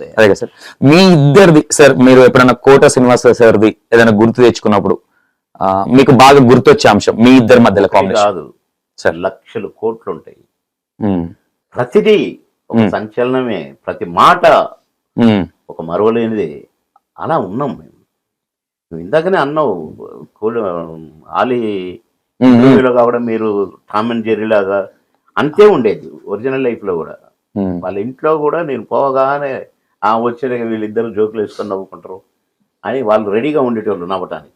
అదే కదా సార్? మీ ఇద్దరిది సార్ మీరు ఎప్పుడైనా కోట శ్రీనివాస సార్ది ఏదైనా గుర్తు తెచ్చుకున్నప్పుడు మీకు బాగా గుర్తొచ్చే అంశం మీ ఇద్దరి మధ్యలో కాదు. సార్ లక్షలు కోట్లు ఉంటాయి ప్రతిదీ ఒక. సంచలనమే ప్రతి మాట ఒక మరవలేనిది. అలా ఉన్నాం మేము. నువ్వు ఇందాకనే అన్నావు ఆలి కావడం మీరు టామ్ అండ్ జెర్రీ లాగా అంతే ఉండేది ఒరిజినల్ లైఫ్లో కూడా వాళ్ళ ఇంట్లో కూడా నేను పోవగానే ఆ వచ్చిన వీళ్ళిద్దరు జోకులు వేసుకొని నవ్వుకుంటారు. అని వాళ్ళు రెడీగా ఉండేటోళ్ళు నవ్వటానికి.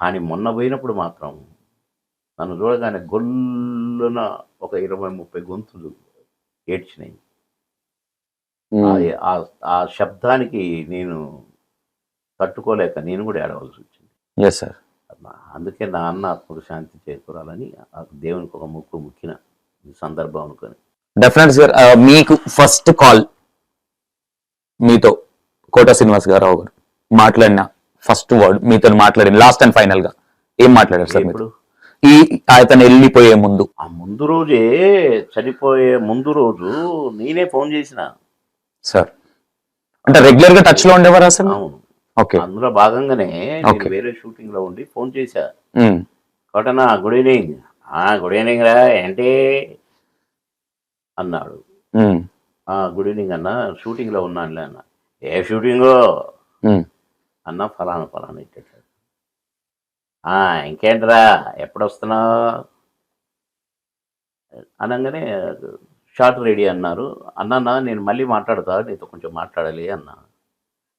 కానీ మొన్న పోయినప్పుడు మాత్రం నన్ను చూడగానే గొల్లున ఒక ఇరవై ముప్పై గొంతులు ఏడ్చినాయి. ఆ- శబ్దానికి నేను తట్టుకోలేక నేను కూడా ఏడవలసి వచ్చింది. ఎస్ సార్ అందుకే నా అన్న ఆత్మకు శాంతి చేకూరాలని ఆ దేవునికి ఒక ముక్కు ముక్కిన సందర్భం అనుకొని. డెఫినెట్ సార్ మీకు ఫస్ట్ కాల్ మీతో కోట శ్రీనివాస్ గారు గారు మాట్లాడిన ఫస్ట్ వర్డ్ మీతో మాట్లాడిన లాస్ట్ అండ్ ఫైనల్గా ఏం మాట్లాడారు సార్ మీరు? ఇప్పుడు ఈ అతను వెళ్ళిపోయే ముందు. ఆ ముందు రోజే చనిపోయే ముందు రోజు నేనే ఫోన్ చేసిన. సార్ అంటే రెగ్యులర్గా టచ్లో ఉండేవారా సార్? అవును. ఓకే. అందులో భాగంగానే. వేరే షూటింగ్లో ఉండి ఫోన్ చేశా. కోటనా గుడ్ ఈవినింగ్ ఆ గుడ్ ఈవినింగ్ రా ఏంటి? అన్నాడు. ఆ గుడ్ ఈవినింగ్ అన్న. షూటింగ్లో ఉన్నానులే అన్న. ఏ షూటింగ్? ఉమ్, అన్న ఫలానా ఫలానా ఇచ్చాడు ఆ ఇంకేంట్రా? ఎప్పుడు వస్తున్నావు అనగానే షార్ట్ రెడీ అన్నారు. అన్న నేను మళ్ళీ మాట్లాడతా నీతో కొంచెం మాట్లాడాలి అన్నా.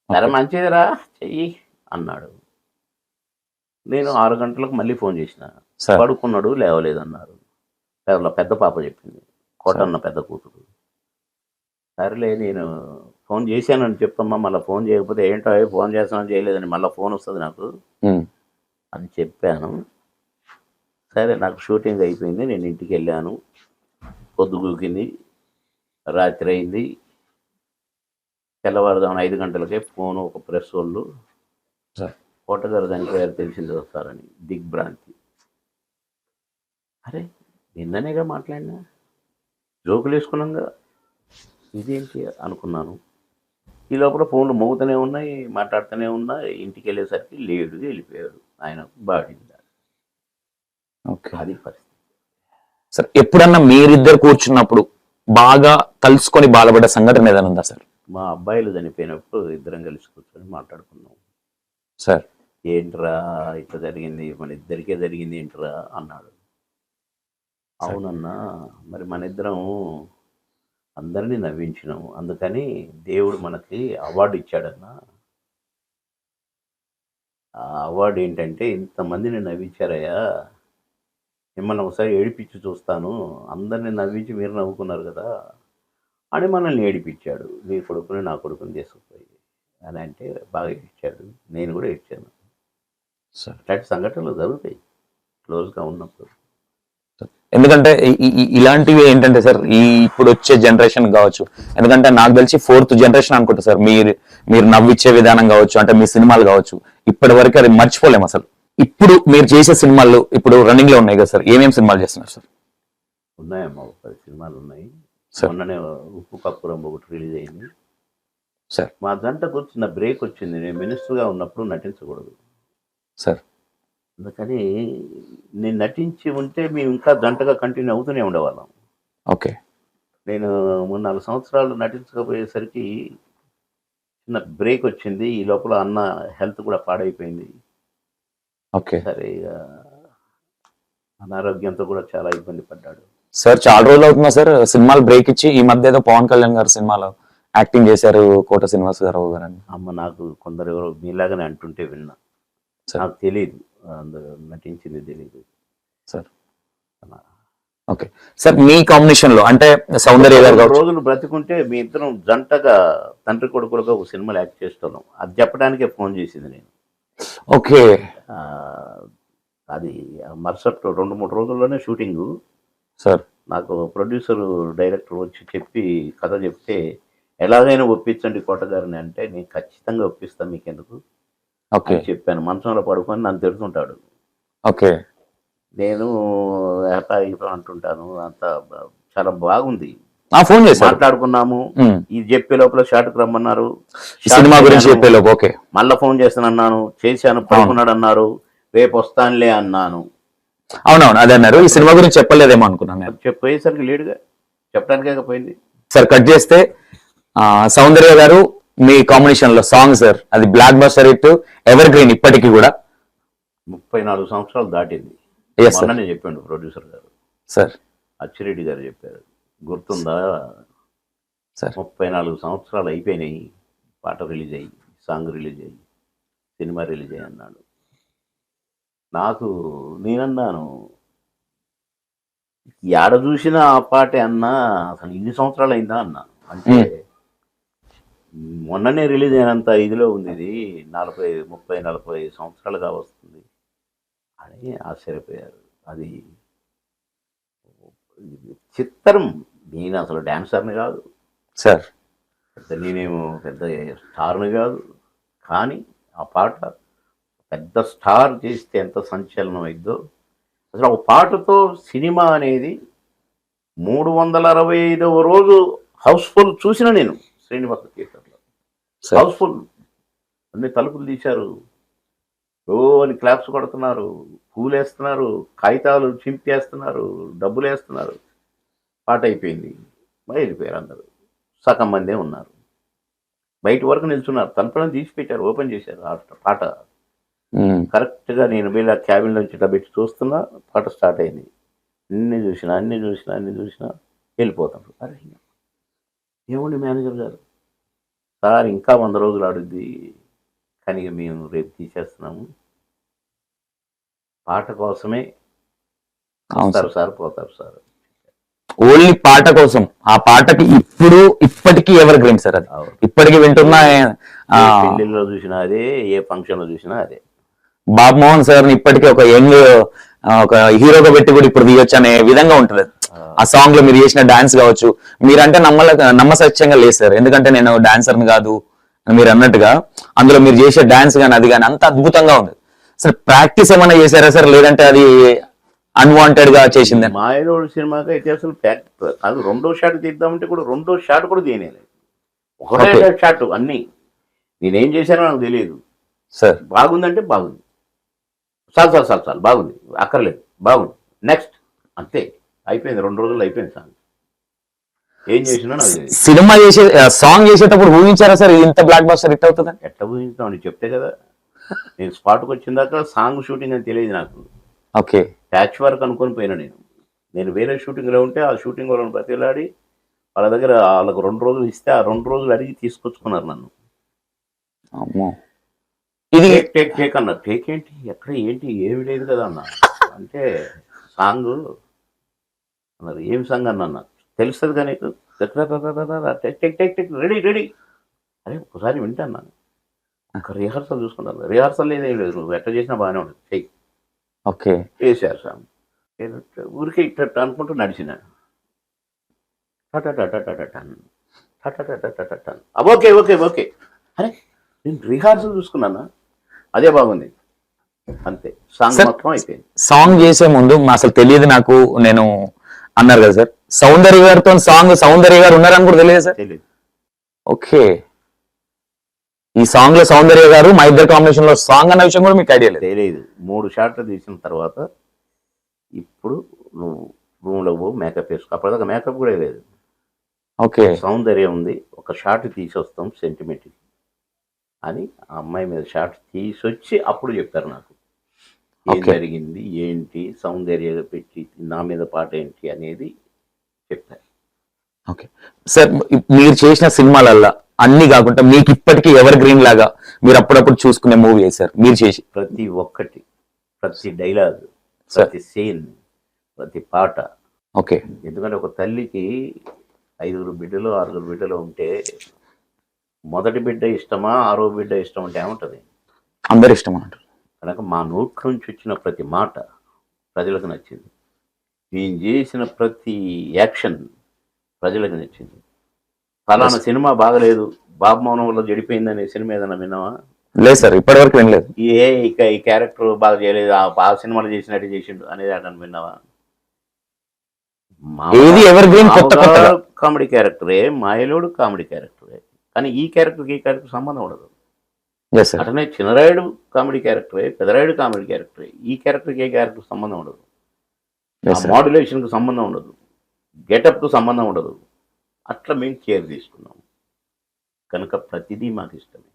సరే మంచిదిరా చెయ్యి అన్నాడు. నేను ఆరు గంటలకు మళ్ళీ ఫోన్ చేసిన. సార్. పడుకున్నాడు లేవలేదు అన్నారు పెద్ద పాప చెప్పింది. కోటన్న పెద్ద కూతురు. సరేలే నేను ఫోన్ చేశానని చెప్పమ్మా మళ్ళీ ఫోన్ చేయకపోతే ఏంటో ఫోన్ చేస్తానని చేయలేదని మళ్ళీ ఫోన్ వస్తుంది నాకు. అని చెప్పాను. సరే నాకు షూటింగ్ అయిపోయింది నేను ఇంటికి వెళ్ళాను. పొద్దు కూకింది రాత్రి అయింది. తెల్లవారుదాం ఐదు గంటలకే ఫోన్ ఒక ప్రెస్ వాళ్ళు కోటగారు చనిపోయారు తెలిసింది వస్తారని దిగ్భ్రాంతి అరే నిన్ననేగా మాట్లాడినా? జోకులు వేసుకున్నాగా ఇదేంటి అనుకున్నాను. ఈ లోపల ఫోన్లు మోగుతూనే ఉన్నాయి మాట్లాడుతూనే ఉన్నా ఇంటికి వెళ్ళేసరికి లేడుగా వెళ్ళిపోయాడు. ఆయన బాడీ ఓకే. అది పరిస్థితి. సార్ ఎప్పుడన్నా మీరిద్దరు కూర్చున్నప్పుడు బాగా కలుసుకొని బాధపడ్డ సంఘటన ఏదైనా ఉందా సార్? మా అబ్బాయిలు చనిపోయినప్పుడు ఇద్దరం కలిసి కూర్చొని మాట్లాడుకున్నాం. సార్. ఏంట్రా ఇట్లా జరిగింది? మన ఇద్దరికే జరిగింది ఏంట్రా? అన్నాడు. అవునన్నా మరి మన ఇద్దరం అందరినీ నవ్వించినాము. అందుకని దేవుడు మనకి అవార్డు ఇచ్చాడన్నా. ఆ అవార్డు ఏంటంటే ఇంతమందిని నవ్వించారయ్యా. మిమ్మల్ని ఒకసారి ఏడిపించి చూస్తాను. అందరిని నవ్వించి మీరు నవ్వుకున్నారు కదా. అని మనల్ని ఏడిపించాడు. నీ కొడుకుని నా కొడుకుని తీసుకుపోయి. అని అంటే బాగా ఏడ్చాడు. నేను కూడా ఏడ్చాను. సార్. ఇట్లాంటి సంఘటనలు జరుగుతాయి. క్లోజ్గా ఉన్నప్పుడు. ఎందుకంటే ఇలాంటివి ఏంటంటే సార్ ఈ ఇప్పుడు వచ్చే జనరేషన్ కావచ్చు. ఎందుకంటే నాకు తెలిసి ఫోర్త్ జనరేషన్ అనుకుంటా సార్ మీరు మీరు నవ్విచ్చే విధానం కావచ్చు అంటే మీ సినిమాలు కావచ్చు. ఇప్పటి వరకు అది మర్చిపోలేము అసలు. ఇప్పుడు మీరు చేసే సినిమాలు ఇప్పుడు రన్నింగ్లో ఉన్నాయి కదా సార్ ఏమేమి సినిమాలు చేస్తున్నారు సార్? ఉన్నాయమ్మా పది సినిమాలు ఉన్నాయి. మొన్ననే ఉప్పు కప్పురం ఒకటి రిలీజ్ అయింది. సార్. మా జంటకు చిన్న బ్రేక్ వచ్చింది. నేను మినిస్టర్గా ఉన్నప్పుడు నటించకూడదు. సార్. అందుకని నేను నటించి ఉంటే మేము ఇంకా జంటగా కంటిన్యూ అవుతూనే ఉండేవాళ్ళం. ఓకే. నేను మూడు నాలుగు సంవత్సరాలు నటించకపోయేసరికి చిన్న బ్రేక్ వచ్చింది. ఈ లోపల అన్న హెల్త్ కూడా పాడైపోయింది. ఓకే. సరే ఇక అనారోగ్యంతో కూడా చాలా ఇబ్బంది పడ్డాడు. సార్ చాలా రోజులు అవుతుందా సార్? సినిమాలు బ్రేక్ ఇచ్చి ఈ మధ్య ఏదో పవన్ కళ్యాణ్ గారు సినిమాలో యాక్టింగ్ చేశారు కోట శ్రీనివాస్ గారు అమ్మ నాకు కొందరు ఎవరో మీలాగానే అంటుంటే విన్నా. నాకు తెలియదు అందులో నటించింది తెలియదు సార్ ఓకే సార్ మీ కాంబినేషన్లో అంటే సౌందర్య గారు రోజులు బ్రతికుంటే మీ ఇద్దరం జంటగా తండ్రి కొడుకులుగా ఒక సినిమాలు యాక్ట్ చేస్తున్నాం అది చెప్పడానికే ఫోన్ చేసింది నేను. ఓకే. అది మరుసటి రెండు మూడు రోజుల్లోనే షూటింగు. సార్ నాకు ప్రొడ్యూసర్ డైరెక్టర్ వచ్చి చెప్పి కథ చెప్తే ఎలాగైనా ఒప్పించండి కోటగారిని అంటే నేను ఖచ్చితంగా ఒప్పిస్తాను మీకెందుకు? అని చెప్పాను. మంచంలో పడుకొని నన్ను తిడుతుంటాడు. ఓకే. నేను ఇటా అంటుంటాను. అంత చాలా బాగుంది. ఫోన్ చేశారు. మాట్లాడుకున్నాము. ఇది చెప్పే లోపల షాట్కి రమ్మన్నారు. సినిమా గురించి. చెప్పే లోపు ఓకే. మళ్ళా ఫోన్ చేస్తానన్నాను. చేశాను పడుకున్నాడు అన్నారు రేపు వస్తానులే అన్నాను. అవునవును అదే అన్నారు. ఈ సినిమా గురించి చెప్పలేదేమో అనుకున్నాను నేను. చెప్పేసరికి లేడుగా చెప్పడానికే పోయింది. సార్ కట్ చేస్తే సౌందర్య గారు మీ కాంబినేషన్లో సాంగ్ సార్ అది blockbuster hit evergreen ఇప్పటికీ కూడా. ముప్పై నాలుగు సంవత్సరాలు దాటింది. మొన్ననే చెప్పాడు ప్రొడ్యూసర్ గారు. సార్ అచ్చిరెడ్డి గారు చెప్పారు. గుర్తుందా? సార్ ముప్పై నాలుగు సంవత్సరాలు అయిపోయినాయి. పాట రిలీజ్ అయ్యి సాంగ్ రిలీజ్ అయ్యి సినిమా రిలీజ్ అయ్యి అన్నాడు. నాకు నేనన్నాను ఏడ చూసినా ఆ పాటే అన్నా అసలు ఇన్ని సంవత్సరాలు అయిందా? అన్నా. అంటే మొన్ననే రిలీజ్ అయినంత ఇదిలో ఉంది ఇది. నలభై ముప్పై నలభై సంవత్సరాలుగా వస్తుంది. అని ఆశ్చర్యపోయారు. అది చిత్రం. నేను అసలు డాన్సర్ని కాదు. సార్. పెద్ద నేనేమో పెద్ద స్టార్ని కాదు. కానీ ఆ పాట పెద్ద స్టార్ చేస్తే ఎంత సంచలనం అయిద్దో. అసలు ఒక పాటతో సినిమా అనేది మూడు వందల అరవై ఐదవ రోజు హౌస్ఫుల్ చూసిన నేను. శ్రీనివాస థియేటర్లో. హౌస్ఫుల్. అన్ని తలుపులు తీశారు. ఓ అని క్లాప్స్ కొడుతున్నారు. పూలు వేస్తున్నారు కాగితాలు చింపేస్తున్నారు. డబ్బులు వేస్తున్నారు పాట అయిపోయింది. బయలుపోయారు అందరూ. సగం మందే ఉన్నారు. బయట వరకు నిల్చున్నారు. తలుపులను తీసి పెట్టారు ఓపెన్ చేశారు. పాట. కరెక్ట్గా నేను వీళ్ళ క్యాబిన్ నుంచి ఇట్లా పెట్టి చూస్తున్నా. పాట స్టార్ట్ అయింది. అన్ని చూసినా అన్ని చూసినా అన్ని చూసినా వెళ్ళిపోతాం. అరే ఏమండి మేనేజర్ గారు? సార్ ఇంకా వంద రోజులు ఆడుద్ది. కానీ మేము రేపు తీసేస్తున్నాము. పాట కోసమే అవును వస్తారు సార్ పోతారు సార్. ఓన్లీ పాట కోసం. ఆ పాటకి ఇప్పుడు ఇప్పటికీ ఎవర్ గ్రీన్ సార్ అది. ఇప్పటికి వింటున్నా పెళ్ళిళ్ళలో చూసినా అదే ఏ ఫంక్షన్లో చూసినా అదే. బాబ్ మోహన్ సార్ ఇప్పటికీ ఒక యంగ్ ఒక హీరోగా పెట్టి కూడా ఇప్పుడు తీయొచ్చు అనే విధంగా ఉంటుంది. ఆ సాంగ్లో మీరు చేసిన డాన్స్ కావచ్చు. మీరంటే నమ్మల నమ్మసత్యంగా లేదు సార్. ఎందుకంటే నేను డాన్సర్ కాదు మీరు అన్నట్టుగా. అందులో మీరు చేసే డాన్స్ కానీ అది కానీ అంత అద్భుతంగా ఉంది. అసలు ప్రాక్టీస్ ఏమైనా చేశారా సార్? లేదంటే అది అన్వాంటెడ్గా చేసింది? మాయలోడు సినిమాకి అయితే అసలు కాదు. రెండో షాట్ తీద్దామంటే కూడా రెండో షాట్ కూడా తీయలేదు ఒకటే. షాట్ అన్ని. నేనేం చేశానో నాకు తెలియదు. సార్. బాగుందంటే బాగుంది. చాలు చాలు చాలు చాలు బాగుంది. అక్కర్లేదు బాగుంది. నెక్స్ట్ అంతే. అయిపోయింది రెండు రోజులు అయిపోయింది సాంగ్ ఏం చేసినా సినిమా చేసే సాంగ్ చేసేటప్పుడు ఊహించారా సార్ ఇంత బ్లాక్ బాస్టర్ హిట్ అవుతుంది ఎట్ట ఊహించుతాం? అని చెప్తే కదా. నేను స్పాట్కి వచ్చిన దాకా సాంగ్ షూటింగ్ అని తెలియదు నాకు. ఓకే. ప్యాచ్ వర్క్ అనుకొని పోయినా నేను. నేను వేరే షూటింగ్లో ఉంటే ఆ షూటింగ్ వాళ్ళని బతిలాడి వాళ్ళ దగ్గర వాళ్ళకు రెండు రోజులు ఇస్తే ఆ రెండు రోజులు అడిగి తీసుకొచ్చుకున్నారు నన్ను. అమ్మో. ఇది టేక్ టేక్ టేక్ అన్నారు. టేక్ ఏంటి? ఎక్కడ ఏంటి? ఏమి లేదు కదా అన్న. అంటే సాంగ్ అన్నారు ఏం సాంగ్ అన్న తెలుస్తుంది కానీ take take take ready ready అరే ఒకసారి వింటాను ఒక రిహార్సల్ చూసుకుంటాను రిహార్సల్ లేదు ఏం లేదు నువ్వు ఎట్లా చేసినా బాగానే ఉంటుంది చెయ్యి ఓకే వేసారు సాంగ్ నేను ఊరికే ఇట్ట అనుకుంటూ నడిచిన ఓకే ఓకే ఓకే అరే నేను రిహార్సల్ చూసుకున్నానా అదే బాగుంది అంతే సాంగ్. మొత్తం అయిపోయింది సాంగ్ చేసే ముందు అసలు తెలియదు నాకు నేను అన్నారు కదా సార్. సౌందర్య గారితో సాంగ్ సౌందర్య గారు ఉన్నారని కూడా తెలియదు సార్? ఓకే. ఈ సాంగ్లో సౌందర్య గారు మా ఇద్దరు కాంబినేషన్లో సాంగ్ అన్న విషయం కూడా మీకు ఐడియా లేదు. తెలియదు మూడు షాట్లు తీసిన తర్వాత ఇప్పుడు నువ్వు రూమ్లో పో మేకప్ వేసుకో. అప్పటిదాకా మేకప్ కూడా లేదు. ఓకే. సౌందర్యం ఉంది. ఒక షాట్ తీసి వస్తాం సెంటిమెంట్ అని ఆ అమ్మాయి మీద షాట్ తీసొచ్చి అప్పుడు చెప్తారు నాకు. ఏం. జరిగింది ఏంటి సౌందర్య పెట్టి నా మీద పాట ఏంటి అనేది చెప్తారు ఓకే. సార్ మీరు చేసిన సినిమాలల్లా అన్ని కాకుండా మీకు ఇప్పటికీ ఎవర్ గ్రీన్ లాగా మీరు అప్పుడప్పుడు చూసుకునే మూవీ సార్? మీరు చేసి ప్రతి ఒక్కటి ప్రతి డైలాగ్. ప్రతి సీన్ ప్రతి పాట. ఓకే. ఎందుకంటే ఒక తల్లికి ఐదుగురు బిడ్డలు ఆరుగురు బిడ్డలు ఉంటే మొదటి బిడ్డ ఇష్టమా ఆరో బిడ్డ ఇష్టం అంటే ఏముంటుంది? అందరు ఇష్టం అన్నట్టు కనుక మా నోట్ నుంచి వచ్చిన ప్రతి మాట ప్రజలకు నచ్చింది. నేను చేసిన ప్రతి యాక్షన్ ప్రజలకు నచ్చింది. ఫలానా సినిమా బాగలేదు బాబు మౌనం వల్ల చెడిపోయిందనే సినిమా ఏదైనా విన్నావా? లేదు సార్ ఇప్పటివరకు వినలేదు. ఏ ఇక ఈ క్యారెక్టర్ బాగా చేయలేదు ఆ బాగా సినిమాలు చేసినట్టు చేసిండు అనేది అక్కడ విన్నావా? ఏది? కామెడీ క్యారెక్టరే మాయలోడు కామెడీ క్యారెక్టరే. కానీ ఈ క్యారెక్టర్కి ఈ క్యారెక్టర్ సంబంధం ఉండదు. అట్లనే చిన్నరాయుడు కామెడీ క్యారెక్టరే పెదరాయుడు కామెడీ క్యారెక్టరే. ఈ క్యారెక్టర్కి ఏ క్యారెక్టర్ సంబంధం ఉండదు. మాడ్యులేషన్కి సంబంధం ఉండదు. గెటప్కు సంబంధం ఉండదు. అట్లా మేము కేర్ తీసుకున్నాం. కనుక ప్రతిదీ మాకు ఇష్టమే.